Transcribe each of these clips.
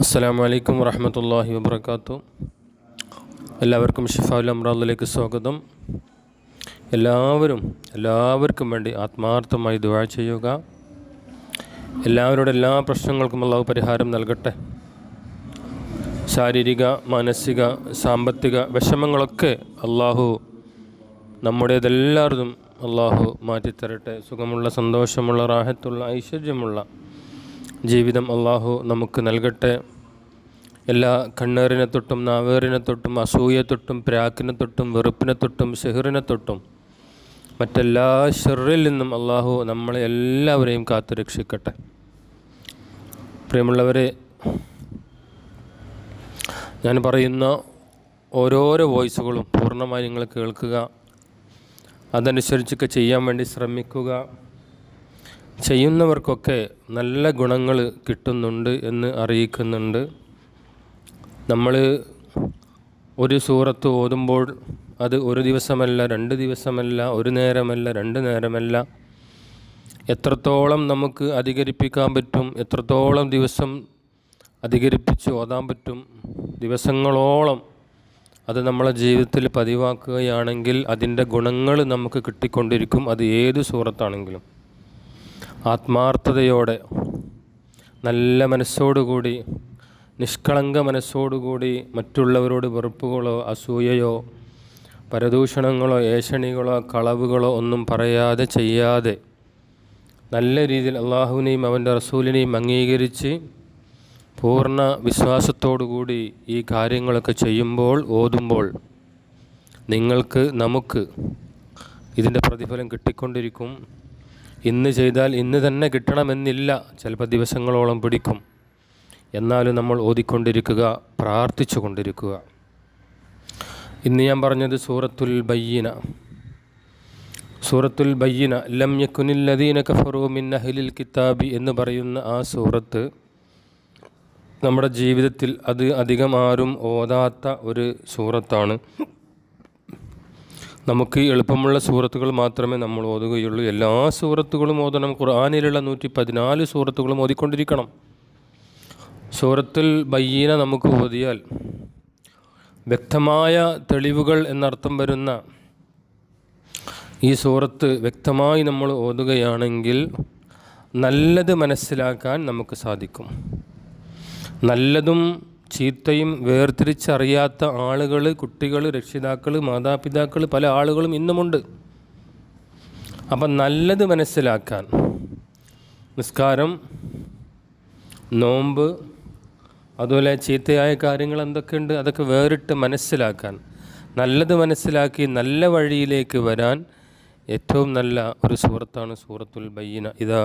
അസ്സാം വലൈക്കും വറഹമത്തല്ലാഹി വബർക്കാത്തു എല്ലാവർക്കും ഷിഫാഉൽ അമ്രാദിലേക്ക് സ്വാഗതം. എല്ലാവരും എല്ലാവർക്കും വേണ്ടി ആത്മാർത്ഥമായി ദുആ ചെയ്യുക. എല്ലാവരുടെ എല്ലാ പ്രശ്നങ്ങൾക്കും അള്ളാഹു പരിഹാരം നൽകട്ടെ. ശാരീരിക മാനസിക സാമ്പത്തിക വിഷമങ്ങളൊക്കെ അള്ളാഹു നമ്മുടേതെല്ലാവരും അള്ളാഹു മാറ്റിത്തരട്ടെ. സുഖമുള്ള സന്തോഷമുള്ള റാഹത്തുള്ള ഐശ്വര്യമുള്ള ജീവിതം അള്ളാഹു നമുക്ക് നൽകട്ടെ. എല്ലാ കണ്ണേറിനെ തൊട്ടും നാവേറിനെ തൊട്ടും അസൂയെ തൊട്ടും പ്രാക്കിനെ തൊട്ടും വെറുപ്പിനെ തൊട്ടും ഷെഹറിനെ തൊട്ടും മറ്റെല്ലാ ഷെറിൽ നിന്നും അള്ളാഹു നമ്മളെ എല്ലാവരെയും കാത്തു രക്ഷിക്കട്ടെ. പ്രിയമുള്ളവരെ ഞാൻ പറയുന്ന ഓരോരോ വോയിസുകളും പൂർണമായി നിങ്ങൾ കേൾക്കുക. അതനുസരിച്ചൊക്കെ ചെയ്യാൻ വേണ്ടി ശ്രമിക്കുക. ചെയ്യുന്നവർക്കൊക്കെ നല്ല ഗുണങ്ങൾ കിട്ടുന്നുണ്ട് എന്ന് അറിയിക്കുന്നുണ്ട്. നമ്മൾ ഒരു സൂറത്ത് ഓതുമ്പോൾ അത് ഒരു ദിവസമല്ല രണ്ട് ദിവസമല്ല ഒരു നേരമല്ല രണ്ട് നേരമല്ല. എത്രത്തോളം നമുക്ക് അധികരിപ്പിക്കാൻ പറ്റും എത്രത്തോളം ദിവസം അധികരിപ്പിച്ച് ഓതാൻ പറ്റും ദിവസങ്ങളോളം അത് നമ്മളെ ജീവിതത്തിൽ പതിവാക്കുകയാണെങ്കിൽ അതിന്റെ ഗുണങ്ങൾ നമുക്ക് കിട്ടിക്കൊണ്ടിരിക്കും അത് ഏത് സൂറത്താണെങ്കിലും. ആത്മാർത്ഥതയോടെ നല്ല മനസ്സോടുകൂടി നിഷ്കളങ്ക മനസ്സോടുകൂടി മറ്റുള്ളവരോട് വെറുപ്പുകളോ അസൂയയോ പരദൂഷണങ്ങളോ ഏഷണികളോ കളവുകളോ ഒന്നും പറയാതെ ചെയ്യാതെ നല്ല രീതിയിൽ അള്ളാഹുവിനെയും അവന്റെ റസൂലിനെയും അംഗീകരിച്ച് പൂർണ വിശ്വാസത്തോടുകൂടി ഈ കാര്യങ്ങളൊക്കെ ചെയ്യുമ്പോൾ ഓതുമ്പോൾ നിങ്ങൾക്ക് നമുക്ക് ഇതിന്റെ പ്രതിഫലം കിട്ടിക്കൊണ്ടിരിക്കും. ഇന്ന് ചെയ്താൽ ഇന്ന് തന്നെ കിട്ടണമെന്നില്ല. ചിലപ്പോൾ ദിവസങ്ങളോളം പിടിക്കും. എന്നാലും നമ്മൾ ഓതിക്കൊണ്ടിരിക്കുക പ്രാർത്ഥിച്ചു കൊണ്ടിരിക്കുക. ഇന്ന് ഞാൻ പറഞ്ഞത് സൂറത്തുൽ ബയ്യന. സൂറത്തുൽ ബയ്യന ലം യക്കുനിൽ ലദീന കഫറു മിൻ അഹ്ലിൽ കിതാബി എന്ന് പറയുന്ന ആ സൂറത്ത് നമ്മുടെ ജീവിതത്തിൽ അത് അധികം ആരും ഓതാത്ത ഒരു സൂറത്താണ്. നമുക്ക് എളുപ്പമുള്ള സൂറത്തുകൾ മാത്രമേ നമ്മൾ ഓതുകയുള്ളൂ. എല്ലാ സൂറത്തുകളും ഓതണം. ഖുർആാനിലുള്ള നൂറ്റി പതിനാല് സൂറത്തുകളും ഓതിക്കൊണ്ടിരിക്കണം. സൂറത്തുൽ ബയ്യീന നമുക്ക് ഓതിയാൽ വ്യക്തമായ തെളിവുകൾ എന്നർത്ഥം വരുന്ന ഈ സൂറത്ത് വ്യക്തമായി നമ്മൾ ഓതുകയാണെങ്കിൽ നല്ലത് മനസ്സിലാക്കാൻ നമുക്ക് സാധിക്കും. നല്ലതും ചീത്തയും വേർതിരിച്ചറിയാത്ത ആളുകൾ കുട്ടികൾ രക്ഷിതാക്കൾ മാതാപിതാക്കൾ പല ആളുകളും ഇന്നുമുണ്ട്. അപ്പം നല്ലത് മനസ്സിലാക്കാൻ നിസ്കാരം നോമ്പ് അതുപോലെ ചീത്തയായ കാര്യങ്ങൾ എന്തൊക്കെയുണ്ട് അതൊക്കെ വേറിട്ട് മനസ്സിലാക്കാൻ. നല്ലത് മനസ്സിലാക്കി നല്ല വഴിയിലേക്ക് വരാൻ ഏറ്റവും നല്ല ഒരു സൂറത്താണ് സൂറത്തുൽ ബയ്യന. ഇതാ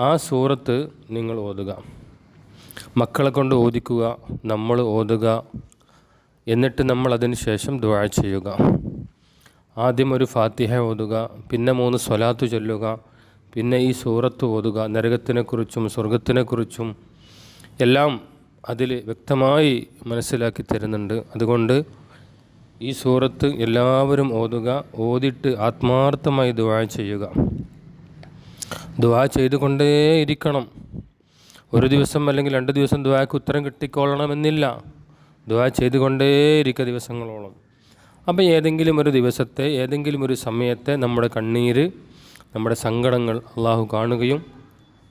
ആ സൂറത്ത് നിങ്ങൾ ഓതുക. മക്കളെ കൊണ്ട് ഓദിക്കുക നമ്മൾ ഓതുക എന്നിട്ട് നമ്മൾ അതിന് ശേഷം ദുആ ചെയ്യുക. ആദ്യം ഒരു ഫാത്തിഹ ഓതുക പിന്നെ മൂന്ന് സ്വലാത്ത് ചൊല്ലുക പിന്നെ ഈ സൂറത്ത് ഓതുക നരകത്തിനെക്കുറിച്ചും സ്വർഗത്തിനെക്കുറിച്ചും എല്ലാം അതിൽ വ്യക്തമായി മനസ്സിലാക്കി തരുന്നുണ്ട്. അതുകൊണ്ട് ഈ സൂറത്ത് എല്ലാവരും ഓതുക ഓതിട്ട് ആത്മാർത്ഥമായി ദുആ ചെയ്യുക. ദുആ ചെയ്തുകൊണ്ടേയിരിക്കണം. ഒരു ദിവസം അല്ലെങ്കിൽ രണ്ട് ദിവസം ദുആക്ക് ഉത്തരം കിട്ടിക്കൊള്ളണമെന്നില്ല. ദുആ ചെയ്തുകൊണ്ടേയിരിക്കുക ദിവസങ്ങളോളം. അപ്പോൾ ഏതെങ്കിലും ഒരു ദിവസത്തെ ഏതെങ്കിലും ഒരു സമയത്തെ നമ്മുടെ കണ്ണീര് നമ്മുടെ സങ്കടങ്ങൾ അള്ളാഹു കാണുകയും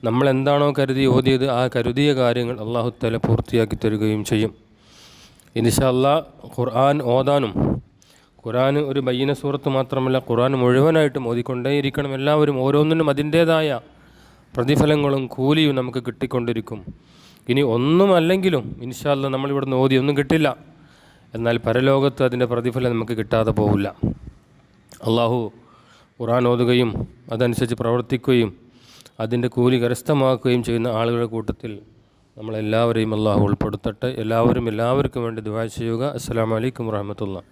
നമ്മൾ എന്താണോ കരുതി ഓതിയത് ആ കരുതിയ കാര്യങ്ങൾ അള്ളാഹു തല പൂർത്തിയാക്കി തരികയും ചെയ്യും. ഇൻഷല്ല ഖുർആൻ ഓതാനും ഖുർആൻ ഒരു ബയ്യന സൂറത്ത് മാത്രമല്ല ഖുർആൻ മുഴുവനായിട്ടും ഓതിക്കൊണ്ടേയിരിക്കണം. എല്ലാവരും ഓരോന്നിനും അതിന്റേതായ പ്രതിഫലങ്ങളും കൂലിയും നമുക്ക് കിട്ടിക്കൊണ്ടിരിക്കും. ഇനി ഒന്നുമല്ലെങ്കിലും ഇൻഷാല്ല നമ്മളിവിടുന്ന് ഓതി ഒന്നും കിട്ടില്ല. എന്നാൽ പരലോകത്ത് അതിന്റെ പ്രതിഫലം നമുക്ക് കിട്ടാതെ പോവില്ല. അള്ളാഹു ഖുറാൻ ഓതുകയും അതനുസരിച്ച് പ്രവർത്തിക്കുകയും അതിന്റെ കൂലി കരസ്ഥമാക്കുകയും ചെയ്യുന്ന ആളുകളുടെ കൂട്ടത്തിൽ നമ്മളെല്ലാവരെയും അള്ളാഹു ഉൾപ്പെടുത്തട്ടെ. എല്ലാവരും എല്ലാവർക്കും വേണ്ടി ദുവാ ചെയ്യുക. അസ്സാം വലൈക്കും വാഹമത്തുള്ള